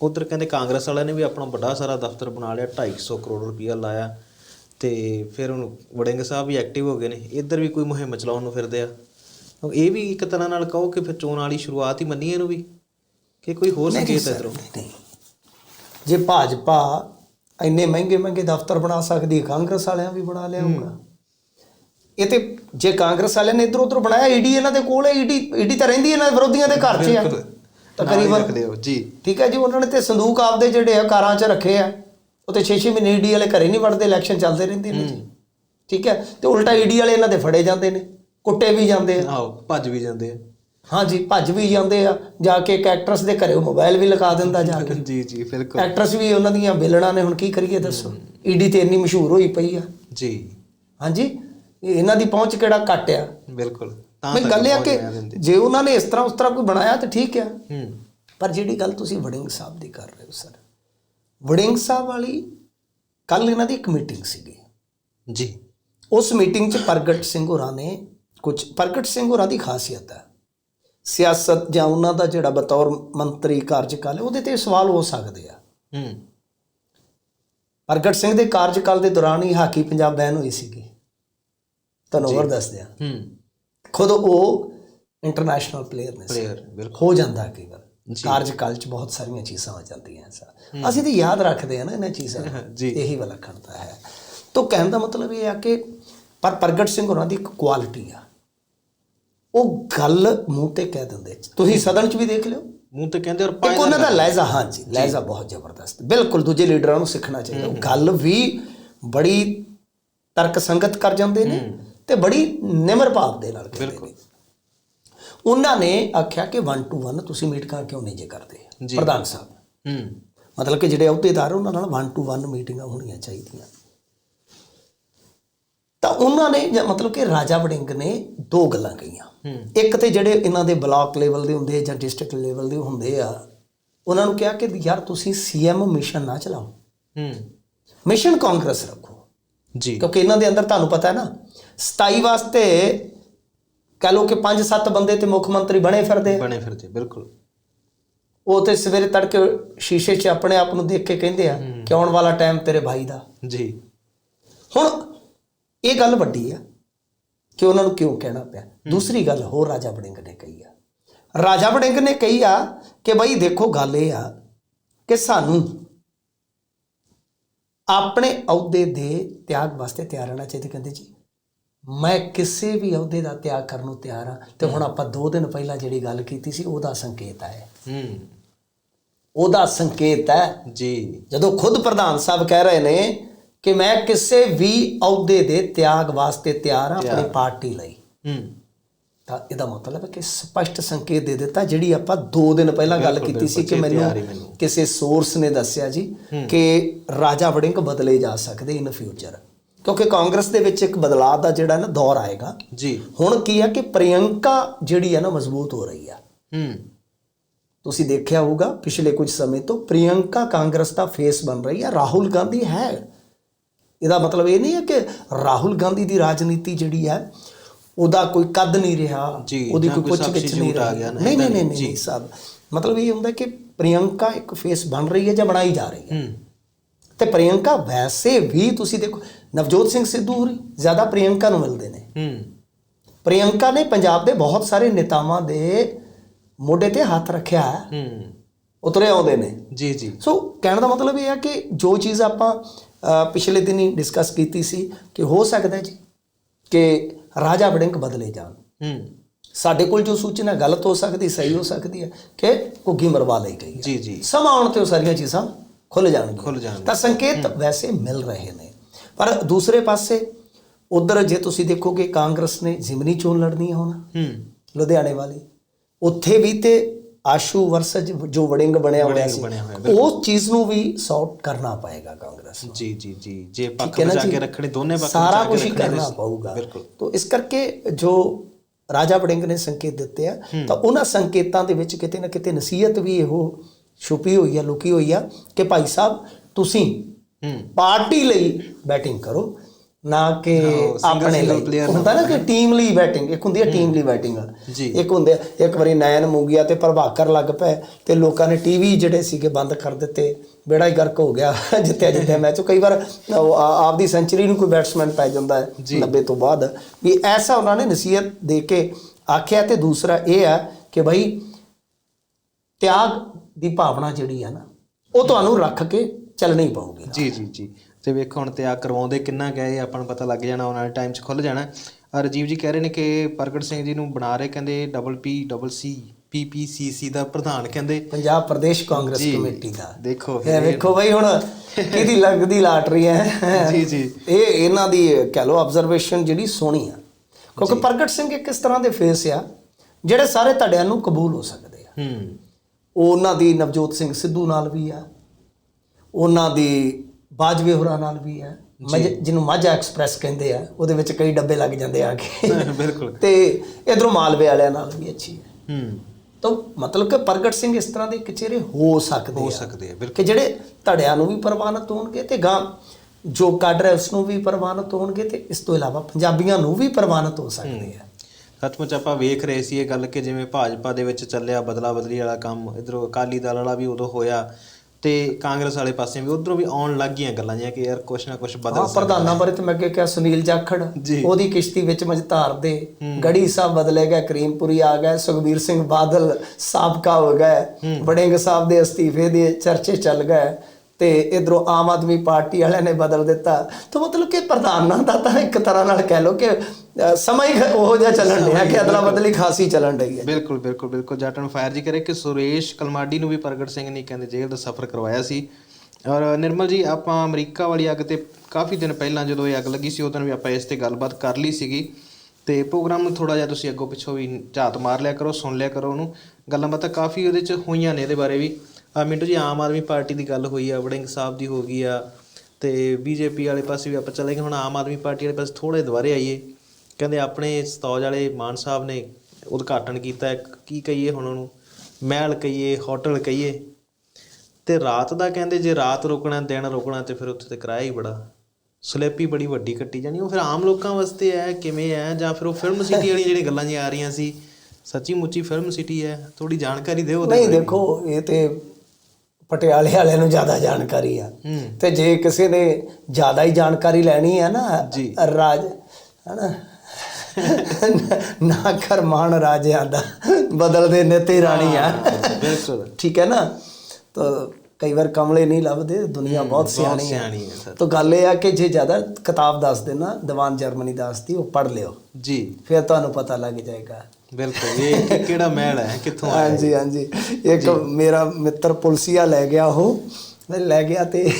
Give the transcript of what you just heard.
ਉਧਰ ਕਹਿੰਦੇ ਕਾਂਗਰਸ ਵਾਲਿਆਂ ਨੇ ਵੀ ਆਪਣਾ ਵੱਡਾ ਸਾਰਾ ਦਫ਼ਤਰ ਬਣਾ ਲਿਆ 250 ਕਰੋੜ ਰੁਪਇਆ ਲਾਇਆ ਤੇ ਫਿਰ ਹੁਣ ਵੜਿੰਗ ਸਾਹਿਬ ਵੀ ਐਕਟਿਵ ਹੋ ਗਏ ਨੇ ਇੱਧਰ ਵੀ ਕੋਈ ਮੁਹਿੰਮ ਚਲਾਉਣ ਨੂੰ ਫਿਰਦੇ ਆ। ਇਹ ਵੀ ਇੱਕ ਤਰ੍ਹਾਂ ਨਾਲ ਕਹੋ ਕਿ ਫਿਰ ਚੋਣ ਵਾਲੀ ਸ਼ੁਰੂਆਤ ਹੀ ਮੰਨੀਏ ਇਹਨੂੰ ਵੀ ਕਿ ਕੋਈ ਹੋਰ ਨਹੀਂ ਸੰਕੇਤ ਹੈ ਇਧਰੋਂ? ਜੇ ਭਾਜਪਾ ਇੰਨੇ ਮਹਿੰਗੇ ਮਹਿੰਗੇ ਦਫ਼ਤਰ ਬਣਾ ਸਕਦੀ ਹੈ ਕਾਂਗਰਸ ਵਾਲਿਆਂ ਵੀ ਬਣਾ ਲਿਆ ਹੋਊਗਾ। ਇਹ ਤੇ ਜੇ ਕਾਂਗਰਸ ਵਾਲਿਆਂ ਨੇ ਇਧਰ ਉਧਰ ਬਣਾਇਆ ਈਡੀ ਇਹਨਾਂ ਦੇ ਕੋਲ ਹੈ ਈਡੀ ਈਡੀ ਤਾਂ ਰਹਿੰਦੀ ਇਹਨਾਂ ਦੇ ਵਿਰੋਧੀਆਂ ਦੇ ਘਰ 'ਚ ਆ। ਤਕਰੀਬਨ ਰੱਖਦੇ ਹੋ ਜੀ। ਠੀਕ ਹੈ ਜੀ ਉਹਨਾਂ ਨੇ ਤੇ ਸੰਦੂਕ ਆਪਦੇ ਜਿਹੜੇ ਆ ਕਾਰਾਂ 'ਚ ਰੱਖੇ ਆ। ਉਹ ਤੇ 6-6 ਮਹੀਨੇ ਈਡੀ ਵਾਲੇ ਘਰੇ ਨਹੀਂ ਵੜਦੇ ਇਲੈਕਸ਼ਨ ਚੱਲਦੇ ਰਹਿੰਦੇ ਨੇ ਜੀ। ਠੀਕ ਹੈ ਤੇ ਉਲਟਾ ਈਡੀ ਵਾਲੇ ਇਹਨਾਂ ਦੇ ਫੜੇ ਜਾਂਦੇ ਨੇ ਕੁੱਟੇ ਵੀ ਜਾਂਦੇ ਆ। ਆਹੋ ਭੱਜ ਵੀ ਜਾਂਦੇ ਆ। ਹਾਂਜੀ ਭੱਜ ਵੀ ਜਾਂਦੇ ਆ ਜਾ ਕੇ ਇੱਕ ਐਕਟਰਸ ਦੇ ਘਰੇ ਮੋਬਾਈਲ ਵੀ ਲਗਾ ਦਿੰਦਾ ਜਾ ਕੇ। ਜੀ ਜੀ ਬਿਲਕੁਲ। ਐਕਟਰਸ ਵੀ ਉਹਨਾਂ ਦੀਆਂ ਬੇਲਣਾ ਨੇ ਹੁਣ ਕੀ ਕਰੀਏ ਦੱਸੋ? ਈਡੀ ਤੇ ਇੰਨੀ ਮਸ਼ਹੂਰ ਹੋਈ ਪਈ ਆ। ਜੀ। ਹਾਂਜੀ ਇਹ ਇਹਨਾਂ ਦੀ ਪਹੁੰਚ ਕਿਹੜਾ ਘੱਟ ਆ? ਬਿਲਕੁਲ। ਮੈਂ ਗੱਲ ਇਹ ਆ ਕਿ। ਜੇ ਉਹਨਾਂ ਨੇ ਇਸ ਤਰ੍ਹਾਂ ਉਸ ਤਰ੍ਹਾਂ ਕੋਈ ਬਣਾਇਆ ਤਾਂ ਠੀਕ ਆ। ਹੂੰ। ਪਰ ਜਿਹੜੀ ਗੱਲ ਤੁਸੀਂ ਵੜਿੰਗ ਸਾਹਿਬ ਦੀ ਕਰ ਰਹੇ ਹੋ ਸਰ ਵੜਿੰਗ ਸਾਹਿਬ ਵਾਲੀ ਕੱਲ ਇਹਨਾਂ ਦੀ ਇੱਕ ਮੀਟਿੰਗ ਸੀਗੀ। ਜੀ। ਉਸ ਮੀਟਿੰਗ 'ਚ ਪ੍ਰਗਟ ਸਿੰਘ ਹੋਰਾਂ ਨੇ ਕੁਝ ਪ੍ਰਗਟ ਸਿੰਘ ਹੋਰਾਂ ਦੀ ਖਾਸੀਅਤ ਹੈ। ਸਿਆਸਤ ਜਾਂ ਉਹਨਾਂ ਦਾ ਜਿਹੜਾ ਬਤੌਰ ਮੰਤਰੀ ਕਾਰਜਕਾਲ ਉਹਦੇ ਤੇ ਸਵਾਲ ਹੋ ਸਕਦੇ ਆ। ਹੂੰ। ਪ੍ਰਗਟ ਸਿੰਘ ਦੇ ਕਾਰਜਕਾਲ ਦੇ ਦੌਰਾਨ ਹੀ ਹਾਕੀ ਪੰਜਾਬ ਬੈਨ ਹੋਈ ਸੀਗੀ। ਤੁਹਾਨੂੰ ਹੋਰ ਦੱਸ ਦਿਆਂ ਹੂੰ। ਖੁਦ ਉਹ ਇੰਟਰਨੈਸ਼ਨਲ ਪਲੇਅਰ ਨੇ। ਪਲੇਅਰ ਬਿਲਕੁਲ। ਹੋ ਜਾਂਦਾ ਕਈ ਵਾਰ। ਕਾਰਜਕਾਲ ਚ ਬਹੁਤ ਸਾਰੀਆਂ ਚੀਜ਼ਾਂ ਹੋ ਜਾਂਦੀਆਂ ਸਰ ਅਸੀਂ ਤਾਂ ਯਾਦ ਰੱਖਦੇ ਆ ਨਾ ਇਹਨਾਂ ਚੀਜ਼ਾਂ। ਜੀ। ਇਹੀ ਵਿਲੱਖਣਤਾ ਹੈ। ਤੋਂ ਕਹਿਣ ਦਾ ਮਤਲਬ ਇਹ ਆ ਕਿ ਪਰ ਪ੍ਰਗਟ ਸਿੰਘ ਹੋਰਾਂ ਦੀ ਇੱਕ ਕੁਆਲਿਟੀ ਆ। ਉਹ ਗੱਲ ਮੂੰਹ ਤੇ ਕਹਿ ਦਿੰਦੇ। ਤੁਸੀਂ ਸਦਨ ਚ ਵੀ ਦੇਖ ਲਿਓ। ਮੂੰਹ ਤੇ ਕਹਿੰਦੇ ਔਰ ਪਾਏ ਉਹਨਾਂ ਦਾ ਲਹਿਜ਼ਾ ਹਾਂਜੀ ਲਹਿਜ਼ਾ ਬਹੁਤ ਜ਼ਬਰਦਸਤ। ਬਿਲਕੁਲ ਦੂਜੇ ਲੀਡਰਾਂ ਨੂੰ ਸਿੱਖਣਾ ਚਾਹੀਦਾ। ਉਹ ਗੱਲ ਵੀ ਬੜੀ ਤਰਕ ਸੰਗਤ ਕਰ ਜਾਂਦੇ ਨੇ। ਤੇ ਬੜੀ ਨਿਮਰ ਭਾਵ ਦੇ ਨਾਲ ਕਹਿੰਦੇ ਨੇ। ਉਹਨਾਂ ਨੇ ਆਖਿਆ ਕਿ 1 ਟੂ 1 ਤੁਸੀਂ ਮੀਟਿੰਗਾਂ ਕਿਉਂ ਨਹੀਂ ਜੇ ਕਰਦੇ। ਪ੍ਰਧਾਨ ਸਾਹਿਬ। ਹੂੰ। ਮਤਲਬ ਕਿ ਜਿਹੜੇ ਅਹੁਦੇਦਾਰ ਉਹਨਾਂ ਨਾਲ 1 ਟੂ 1 ਮੀਟਿੰਗਾਂ ਹੋਣੀਆਂ ਚਾਹੀਦੀਆਂ। ਤਾਂ ਉਹਨਾਂ ਨੇ ਮਤਲਬ ਕਿ ਰਾਜਾ ਵੜਿੰਗ ਨੇ ਦੋ ਗੱਲਾਂ ਕਹੀਆਂ। ਇੱਕ ਤੇ ਜਿਹੜੇ ਇਹਨਾਂ ਦੇ ਬਲਾਕ ਲੈਵਲ ਦੇ ਹੁੰਦੇ ਜਾਂ ਡਿਸਟ੍ਰਿਕਟ ਲੈਵਲ ਦੇ ਹੁੰਦੇ ਆ ਉਹਨਾਂ ਨੂੰ ਕਿਹਾ ਕਿ ਯਾਰ ਤੁਸੀਂ ਸੀਐਮ ਮਿਸ਼ਨ ਨਾ ਚਲਾਓ। ਹੂੰ। ਮਿਸ਼ਨ ਕਾਂਗਰਸ ਰੱਖੋ। ਜੀ। ਕਿਉਂਕਿ ਇਹਨਾਂ ਦੇ ਅੰਦਰ ਤੁਹਾਨੂੰ ਪਤਾ ਹੈ ਨਾ 27 ਵਾਸਤੇ ਕਹ ਲਓ ਕਿ 5-7 ਬੰਦੇ ਤੇ ਮੁੱਖ ਮੰਤਰੀ ਬਣੇ ਫਿਰਦੇ। ਬਣੇ ਫਿਰਦੇ ਬਿਲਕੁਲ। ਉਹ ਤੇ ਸਵੇਰੇ ਤੜਕੇ ਸ਼ੀਸ਼ੇ 'ਚ ਆਪਣੇ ਆਪ ਨੂੰ ਦੇਖ ਕੇ ਕਹਿੰਦੇ ਆ ਕਿ ਆਉਣ ਵਾਲਾ ਟਾਈਮ ਤੇਰੇ ਭਾਈ ਦਾ। ਜੀ। ਹੁਣ ਇਹ ਗੱਲ ਵੱਡੀ ਆ ਕਿ ਉਹਨਾਂ ਨੂੰ ਕਿਉਂ ਕਹਿਣਾ ਪਿਆ। ਦੂਸਰੀ ਗੱਲ ਹੋਰ ਰਾਜਾ ਵੜਿੰਗ ਨੇ ਕਹੀ ਆ। ਰਾਜਾ ਵੜਿੰਗ ਨੇ ਕਹੀ ਆ ਕਿ ਬਈ ਦੇਖੋ ਗੱਲ ਇਹ ਆ ਕਿ ਸਾਨੂੰ ਆਪਣੇ ਅਹੁਦੇ ਦੇ ਤਿਆਗ ਵਾਸਤੇ ਤਿਆਰ ਰਹਿਣਾ ਚਾਹੀਦਾ ਕਹਿੰਦੇ ਜੀ। ਮੈਂ ਕਿਸੇ ਵੀ ਅਹੁਦੇ ਦਾ ਤਿਆਗ ਕਰਨ ਨੂੰ ਤਿਆਰ ਆ ਤੇ ਹੁਣ ਆਪਾਂ 2 ਦਿਨ ਪਹਿਲਾਂ ਜਿਹੜੀ ਗੱਲ ਕੀਤੀ ਸੀ ਉਹਦਾ ਸੰਕੇਤ ਹੈ। ਹੂੰ। ਉਹਦਾ ਸੰਕੇਤ ਹੈ ਜੀ। ਜਦੋਂ ਖੁਦ ਪ੍ਰਧਾਨ ਸਾਹਿਬ ਕਹਿ ਰਹੇ ਨੇ ਕਿ ਮੈਂ ਕਿਸੇ ਵੀ ਅਹੁਦੇ ਦੇ ਤਿਆਗ ਵਾਸਤੇ ਤਿਆਰ ਹਾਂ ਆਪਣੀ ਪਾਰਟੀ ਲਈ। ਹੂੰ। ਤਾਂ ਇਹਦਾ ਮਤਲਬ ਹੈ ਕਿ ਸਪਸ਼ਟ ਸੰਕੇਤ ਦੇ ਦਿੱਤਾ ਜਿਹੜੀ ਆਪਾਂ 2 ਦਿਨ ਪਹਿਲਾਂ ਗੱਲ ਕੀਤੀ ਸੀ ਕਿ ਹੀ ਮੈਨੂੰ। ਕਿਸੇ ਸੋਰਸ ਨੇ ਦੱਸਿਆ ਜੀ ਕਿ ਰਾਜਾ ਵੜਿੰਗ ਬਦਲੇ ਜਾ ਸਕਦੇ ਇਨ ਫਿਊਚਰ। ਕਿਉਂਕਿ ਕਾਂਗਰਸ ਦੇ ਵਿੱਚ ਇੱਕ ਬਦਲਾਅ ਦਾ ਜਿਹੜਾ ਨਾ ਦੌਰ ਆਏਗਾ। ਜੀ। ਹੁਣ ਕੀ ਹੈ ਕਿ ਪ੍ਰਿਯੰਕਾ ਜਿਹੜੀ ਹੈ ਨਾ ਮਜ਼ਬੂਤ ਹੋ ਰਹੀ ਆ। ਹੂੰ। ਤੁਸੀਂ ਦੇਖਿਆ ਹੋਊਗਾ ਪਿਛਲੇ ਕੁਝ ਸਮੇਂ ਤੋਂ ਪ੍ਰਿਯੰਕਾ ਕਾਂਗਰਸ ਦਾ ਫੇਸ ਬਣ ਰਹੀ ਹੈ ਰਾਹੁਲ ਗਾਂਧੀ ਹੈ। ਇਹਦਾ ਮਤਲਬ ਇਹ ਨਹੀਂ ਹੈ ਕਿ ਰਾਹੁਲ ਗਾਂਧੀ ਦੀ ਰਾਜਨੀਤੀ ਜਿਹੜੀ ਹੈ ਉਹਦਾ ਕੋਈ ਕੱਦ ਨਹੀਂ ਰਿਹਾ ਉਹਦੀ ਕੋਈ ਪੁੱਛ ਗਿੱਛ ਨਹੀਂ ਰਹੀ। ਨਹੀਂ ਨਹੀਂ ਨਹੀਂ ਸਾਹਿਬ ਮਤਲਬ ਇਹ ਹੁੰਦਾ ਕਿ ਪ੍ਰਿਯੰਕਾ ਇੱਕ ਫੇਸ ਬਣ ਰਹੀ ਹੈ ਜਾਂ ਬਣਾਈ ਜਾ ਰਹੀ ਹੈ ਹੂੰ। ਤੇ ਪ੍ਰਿਯੰਕਾ ਵੈਸੇ ਵੀ ਤੁਸੀਂ ਦੇਖੋ ਨਵਜੋਤ ਸਿੰਘ ਸਿੱਧੂ ਹੋਰੀ ਜ਼ਿਆਦਾ ਪ੍ਰਿਯੰਕਾ ਨੂੰ ਮਿਲਦੇ ਨੇ। ਹੂੰ। ਪ੍ਰਿਯੰਕਾ ਨੇ ਪੰਜਾਬ ਦੇ ਬਹੁਤ ਸਾਰੇ ਨੇਤਾਵਾਂ ਦੇ ਮੋਢੇ ਤੇ ਹੱਥ ਰੱਖਿਆ ਹੈ। ਉਤਰੇ ਆਉਂਦੇ ਨੇ। ਜੀ ਜੀ। ਸੋ ਕਹਿਣ ਦਾ ਮਤਲਬ ਇਹ ਹੈ ਕਿ ਜੋ ਚੀਜ਼ ਆਪਾਂ ਪਿਛਲੇ ਦਿਨੀ ਡਿਸਕਸ ਕੀਤੀ ਸੀ ਕਿ ਹੋ ਸਕਦਾ ਜੀ ਕਿ ਰਾਜਾ ਵੜਿੰਗ ਬਦਲੇ ਜਾਣ। ਹੂੰ। ਸਾਡੇ ਕੋਲ ਜੋ ਸੂਚਨਾ ਗਲਤ ਹੋ ਸਕਦੀ ਸਹੀ ਹੋ ਸਕਦੀ ਹੈ ਕਿ ਘੁੱਗੀ ਮਰਵਾ ਲਈ ਗਈ ਹੈ। ਜੀ ਜੀ। ਸਮਾਂ ਆਉਣ ਤੇ ਉਹ ਸਾਰੀਆਂ ਚੀਜ਼ਾਂ ਖੁੱਲ ਜਾਣਗੀਆਂ। ਖੁੱਲ ਜਾਣਗੀਆਂ। ਤਾਂ ਸੰਕੇਤ ਵੈਸੇ ਮਿਲ ਰਹੇ ਨੇ। ਪਰ ਦੂਸਰੇ ਪਾਸੇ ਉਧਰ ਜੇ ਤੁਸੀਂ ਦੇਖੋਗੇ ਕਾਂਗਰਸ ਨੇ ਜ਼ਿਮਨੀ ਚੋਣ ਲੜਨੀ ਹੈ ਹੁਣ ਹੂੰ। ਲੁਧਿਆਣੇ ਵਾਲੀ ਉੱਥੇ ਵੀ ਤੇ ਆਸ਼ੂ ਵਰਸਜ ਜੋ ਵੜਿੰਗ ਬਣਿਆ ਹੋਇਆ ਸੀ ਉਸ ਚੀਜ਼ ਨੂੰ ਵੀ ਸੌਟ ਕਰਨਾ ਪਏਗਾ ਕਾਂਗਰਸ ਨੂੰ। ਜੀ ਜੀ ਜੀ ਜੇ ਪੱਖ ਬਚਾ ਜੀ? ਕੇ ਰੱਖਣੇ ਦੋਨੇ ਪੱਖ ਸਾਰਾ ਕੁਝ ਕਰਨਾ। ਪਊਗਾ। ਬਿਲਕੁਲ। ਤੋਂ ਇਸ ਕਰਕੇ ਜੋ ਰਾਜਾ ਵੜਿੰਗ ਨੇ ਸੰਕੇਤ ਦਿੱਤੇ ਆ ਤਾਂ ਉਹਨਾਂ ਸੰਕੇਤਾਂ ਦੇ ਵਿੱਚ ਕਿਤੇ ਨਾ ਕਿਤੇ ਨਸੀਹਤ ਵੀ ਇਹੋ ਛੁਪੀ ਹੋਈ ਆ ਲੁਕੀ ਹੋਈ ਆ ਕਿ ਭਾਈ ਸਾਹਿਬ ਤੁਸੀਂ ਪਾਰਟੀ ਲਈ ਬੈਟਿੰਗ ਕਰੋ ਨਾ ਕਿ ਹਾਂ, ਆਪਣੇ ਲਈ। ਹੁੰਦਾ ਨਾ ਕਿ ਟੀਮ ਲਈ ਬੈਟਿੰਗ ਇੱਕ ਹੁੰਦੀ ਹੈ ਟੀਮ ਲਈ ਬੈਟਿੰਗ। ਇੱਕ ਹੁੰਦੇ ਆ, ਇੱਕ ਵਾਰੀ ਨੈਣ ਮੁੰਗੀਆ ਤੇ ਪ੍ਰਭਾਕਰ ਲੱਗ ਪਏ ਤੇ ਲੋਕਾਂ ਨੇ ਟੀਵੀ ਜਿਹੜੇ ਸੀਗੇ ਬੰਦ ਕਰ ਦਿੱਤੇ। ਬੇੜਾ ਹੀ ਗਰਕ ਹੋ ਗਿਆ ਜਿੱਤਿਆ ਜਿੱਤਿਆ ਮੈਚ। ਕਈ ਵਾਰ ਆ- ਆਪਦੀ ਸੈਂਚਰੀ ਨੂੰ ਕੋਈ ਬੈਟਸਮੈਨ ਪੈ ਜਾਂਦਾ ਹੈ 90 ਤੋਂ ਬਾਅਦ। ਵੀ ਐਸਾ ਉਹਨਾਂ ਨੇ ਨਸੀਹਤ ਦੇ ਕੇ ਆਖਿਆ ਤੇ ਦੂਸਰਾ ਇਹ ਹੈ ਕਿ ਭਾਈ ਤਿਆਗ ਦੀ ਭਾਵਨਾ ਜਿਹੜੀ ਆ ਨਾ ਉਹ ਤੁਹਾਨੂੰ ਰੱਖ ਕੇ ਚੱਲਣੀ ਪਊਗੀ ਜੀ ਜੀ ਜੀ। ਤੇ ਵੇਖੋ ਹੁਣ ਤੇ ਆ ਕਰਵਾਉਂਦੇ ਕਿੰਨਾ ਗਏ ਆਪਾਂ ਨੂੰ ਪਤਾ ਲੱਗ ਜਾਣਾ ਆਉਣ ਵਾਲੇ ਟਾਈਮ 'ਚ ਖੁੱਲ ਜਾਣਾ। ਰਾਜੀਵ ਜੀ ਕਹਿ ਰਹੇ ਨੇ ਕਿ ਪ੍ਰਗਟ ਸਿੰਘ ਜੀ ਨੂੰ ਬਣਾ ਰਹੇ ਕਹਿੰਦੇ double P double C PPCC ਦਾ ਪ੍ਰਧਾਨ ਕਹਿੰਦੇ। ਪੰਜਾਬ ਪ੍ਰਦੇਸ਼ ਕਾਂਗਰਸ। ਕਮੇਟੀ ਦਾ। ਦੇਖੋ ਇਹ ਵੇਖੋ ਬਈ ਹੁਣ ਕਿਹਦੀ ਲੱਗਦੀ ਲਾਟਰੀ ਹੈ। ਜੀ ਜੀ। ਇਹ ਇਹਨਾਂ ਦੀ ਕਹ ਲੋ ਆਬਜ਼ਰਵੇਸ਼ਨ ਜਿਹੜੀ ਸੋਹਣੀ ਆ। ਕਿਉਂਕਿ ਪ੍ਰਗਟ ਸਿੰਘ ਇੱਕ ਇਸ ਤਰ੍ਹਾਂ ਦੇ ਫੇਸ ਆ ਜਿਹੜੇ ਸਾਰੇ ਧੜਿਆਂ ਨੂੰ ਕਬੂਲ ਹੋ ਸਕਦੇ ਆ। ਹੂੰ। ਉਹ ਉਹਨਾਂ ਦੀ ਨਵਜੋਤ ਸਿੰਘ ਸਿੱਧੂ ਨਾਲ ਵੀ ਆ। ਉਹਨਾਂ ਦੀ ਬਾਜਵੇ ਹੋਰਾਂ ਨਾਲ ਵੀ ਮੱਝ- ਜਿਹਨੂੰ ਮਾਝਾ ਐਕਸਪ੍ਰੈਸ ਕਹਿੰਦੇ ਆ ਉਹਦੇ ਵਿੱਚ ਕਈ ਡੱਬੇ ਲੱਗ ਜਾਂਦੇ ਆ ਕੇ। ਬਿਲਕੁਲ। ਤੇ ਇਧਰੋਂ ਮਾਲਵੇ ਵਾਲਿਆਂ ਨਾਲ ਵੀ ਅੱਛੀ ਹੈ। ਹੂੰ। ਤਾਂ ਮਤਲਬ ਕਿ ਪ੍ਰਗਟ ਸਿੰਘ ਇਸ ਤਰ੍ਹਾਂ ਦੇ ਕਚੇਰੇ ਹੋ ਸਕਦੇ ਹੋ ਸਕਦੇ ਆ ਬਿਲਕੁਲ। ਕਿ ਜਿਹੜੇ ਧੜਿਆਂ ਨੂੰ ਵੀ ਪ੍ਰਵਾਨਿਤ ਹੋਣਗੇ ਤੇ ਗਾਂ ਜੋ ਕਾਡਰ ਹੈ ਉਸ ਨੂੰ ਵੀ ਪ੍ਰਵਾਨਿਤ ਹੋਣਗੇ ਤੇ ਇਸ ਤੋਂ ਇਲਾਵਾ ਪੰਜਾਬੀਆਂ ਨੂੰ ਵੀ ਪ੍ਰਵਾਨਿਤ ਹੋ ਸਕਦੇ ਆ। ਸੱਚਮੁੱਚ ਆਪਾਂ ਵੇਖ ਰਹੇ ਸੀ ਇਹ ਗੱਲ ਕਿ ਜਿਵੇਂ ਭਾਜਪਾ ਦੇ ਵਿੱਚ ਚੱਲਿਆ ਬਦਲਾ ਬਦਲੀ ਵਾਲਾ ਕੰਮ ਇਧਰੋਂ ਅਕਾਲੀ ਦਲ ਵਾਲਾ ਵੀ ਉਦੋਂ ਹੋਇਆ। ਤੇ ਕਾਂਗਰਸ ਵਾਲੇ ਪਾਸੇ ਵੀ ਉਧਰੋਂ ਵੀ ਆਉਣ ਲੱਗ ਗਈਆਂ ਗੱਲਾਂ ਜਿਹੀਆਂ ਕਿ ਯਾਰ ਕੁਛ ਨਾ ਕੁਛ ਬਦਲ ਹਾਂ ਪ੍ਰਧਾਨਾਂ ਬਾਰੇ ਤੇ ਮੈਂ ਅੱਗੇ ਕਿਹਾ ਸੁਨੀਲ ਜਾਖੜ ਜੀ। ਉਹਦੀ ਕਿਸ਼ਤੀ ਵਿੱਚ ਮਝਧਾਰ ਦੇ ਗੜੀ ਸਾਹਿਬ ਬਦਲੇ ਗਏ ਕਰੀਮਪੁਰੀ ਆ ਗਏ ਸੁਖਬੀਰ ਸਿੰਘ ਬਾਦਲ ਸਾਬਕਾ ਹੋ ਗਏ ਵੜਿੰਗ ਸਾਹਿਬ ਦੇ ਅਸਤੀਫੇ ਦੇ ਚਰਚੇ ਚੱਲ ਗਏ। ਤੇ ਇਧਰੋਂ ਆਮ ਆਦਮੀ ਪਾਰਟੀ ਵਾਲਿਆਂ ਨੇ ਬਦਲ ਦਿੱਤਾ। ਤਾਂ ਮਤਲਬ ਕਿ ਪ੍ਰਧਾਨਾਂ ਦਾ ਤਾਂ ਇੱਕ ਤਰ੍ਹਾਂ ਨਾਲ ਕਹਿ ਲਓ ਕਿ ਸਮਾਂ ਹੀ ਉਹ ਜਿਹਾ ਚੱਲਣ ਡਿਆ ਕਿ ਅਦਲਾ ਬਦਲੀ ਖਾਸੀ ਚੱਲਣ ਡਈ ਹੈ। ਬਿਲਕੁਲ ਬਿਲਕੁਲ ਬਿਲਕੁਲ। ਜੱਟ ਨੂੰ ਫਾਇਰ ਜੀ ਕਰੇ ਕਿ ਸੁਰੇਸ਼ ਕਲਮਾਡੀ ਨੂੰ ਵੀ ਪ੍ਰਗਟ ਸਿੰਘ ਨੇ ਕਹਿੰਦੇ ਜੇਲ੍ਹ ਦਾ ਸਫ਼ਰ ਕਰਵਾਇਆ ਸੀ। ਔਰ ਨਿਰਮਲ ਜੀ ਆਪਾਂ ਅਮਰੀਕਾ ਵਾਲੀ ਅੱਗ ਤੇ ਕਾਫੀ ਦਿਨ ਪਹਿਲਾਂ ਜਦੋਂ ਇਹ ਅੱਗ ਲੱਗੀ ਸੀ ਉਦੋਂ ਵੀ ਆਪਾਂ ਇਸ ਤੇ ਗੱਲਬਾਤ ਕਰ ਲਈ ਸੀਗੀ। ਤੇ ਪ੍ਰੋਗਰਾਮ ਨੂੰ ਥੋੜਾ ਜਿਹਾ ਤੁਸੀਂ ਅੱਗੋਂ ਪਿੱਛੋਂ ਵੀ ਝਾਤ ਮਾਰ ਲਿਆ ਕਰੋ ਸੁਣ ਲਿਆ ਕਰੋ ਉਹਨੂੰ। ਗੱਲਾਂ ਬਾਤਾਂ ਕਾਫੀ ਉਹਦੇ ਚ ਹੋਈਆਂ ਨੇ ਇਹਦੇ ਬਾਰੇ ਵੀ। ਆ ਮਿੰਟੂ ਜੀ ਆਮ ਆਦਮੀ ਪਾਰਟੀ ਦੀ ਗੱਲ ਹੋਈ ਆ ਵੜਿੰਗ ਸਾਹਿਬ ਦੀ ਹੋ ਗਈ ਆ ਤੇ ਬੀਜੇਪੀ ਵਾਲੇ ਪਾਸੇ ਵੀ ਆਪਾਂ ਚਲੇ ਗਏ। ਹੁਣ ਆਮ ਆਦਮੀ ਪਾਰਟੀ ਵਾਲੇ ਪਾਸੇ ਥੋੜੇ ਦੁਬਾਰੇ ਆਈਏ। ਕਹਿੰਦੇ ਆਪਣੇ ਸਤੌਜ ਵਾਲੇ ਮਾਨ ਸਾਹਿਬ ਨੇ ਉਦਘਾਟਨ ਕੀਤਾ ਇੱਕ ਕੀ ਕਹੀਏ ਹੁਣ ਉਹਨੂੰ? ਮਹਿਲ ਕਹੀਏ ਹੋਟਲ ਕਹੀਏ। ਤੇ ਰਾਤ ਦਾ ਕਹਿੰਦੇ ਜੇ ਰਾਤ ਰੁਕਣਾ ਦਿਨ ਰੁਕਣਾ ਤੇ ਫਿਰ ਉੱਥੇ ਤੇ ਕਿਰਾਇਆ ਹੀ ਬੜਾ। ਸਲੇਪੀ ਬੜੀ ਵੱਡੀ ਕੱਟੀ ਜਾਣੀ। ਉਹ ਫਿਰ ਆਮ ਲੋਕਾਂ ਵਾਸਤੇ ਹੈ ਕਿਵੇਂ ਹੈ? ਜਾਂ ਫਿਰ ਉਹ ਫਿਲਮ ਸਿਟੀ ਵਾਲੀਆਂ ਜਿਹੜੀਆਂ ਗੱਲਾਂ ਜੀ ਆ ਰਹੀਆਂ ਸੀ ਸੱਚੀ ਮੁੱਚੀ ਫਿਲਮ ਸਿਟੀ ਹੈ ਥੋੜੀ ਜਾਣਕਾਰੀ ਦਿਓ ਉਹਦੇ ਨਹੀਂ। ਦੇਖੋ ਇਹ ਤੇ ਪਟਿਆਲੇ ਵਾਲਿਆਂ ਨੂੰ ਜ਼ਿਆਦਾ ਜਾਣਕਾਰੀ ਆ। ਤੇ ਜੇ ਕਿਸੇ ਨੇ ਜ਼ਿਆਦਾ ਹੀ ਜਾਣਕਾਰੀ ਲੈਣੀ ਹੈ ਨਾ। ਰਾਜ ਹਨਾ? ਨਾ ਕਰ ਮਾਣ ਰਾਜਿਆਂ ਦਾ ਬਦਲਦੇ ਨੇ ਤੇ ਰਾਣੀ ਆ ਬਿਲਕੁਲ। ਠੀਕ ਹੈ ਨਾ? ਤਾਂ ਕਈ ਵਾਰ ਕਮਲੇ ਨਹੀਂ ਲੱਭਦੇ ਦੁਨੀਆ ਬਹੁਤ ਸਿਆਣੀ ਹੈ। ਤਾਂ ਗੱਲ ਇਹ ਆ ਕਿ ਜੇ ਜ਼ਿਆਦਾ ਕਿਤਾਬ ਦੱਸ ਦੇਣਾ ਦੀਵਾਨ ਜਰਮਨੀ ਦੱਸਦੀ ਉਹ ਪੜ੍ਹ ਲਿਓ। ਜੀ। ਫਿਰ ਤੁਹਾਨੂੰ ਪਤਾ ਲੱਗ ਜਾਏਗਾ। ਬਿਲਕੁਲ ਇਹ ਕਿਹੜਾ ਮਹਿਲ ਹੈ ਕਿੱਥੋਂ ਆਇਆ ਹਾਂਜੀ ਹਾਂਜੀ। ਇੱਕ ਮੇਰਾ ਮਿੱਤਰ ਪੁਲਸੀਆ ਲੈ ਗਿਆ ਉਹ। ਲੈ ਗਿਆ ਤੇ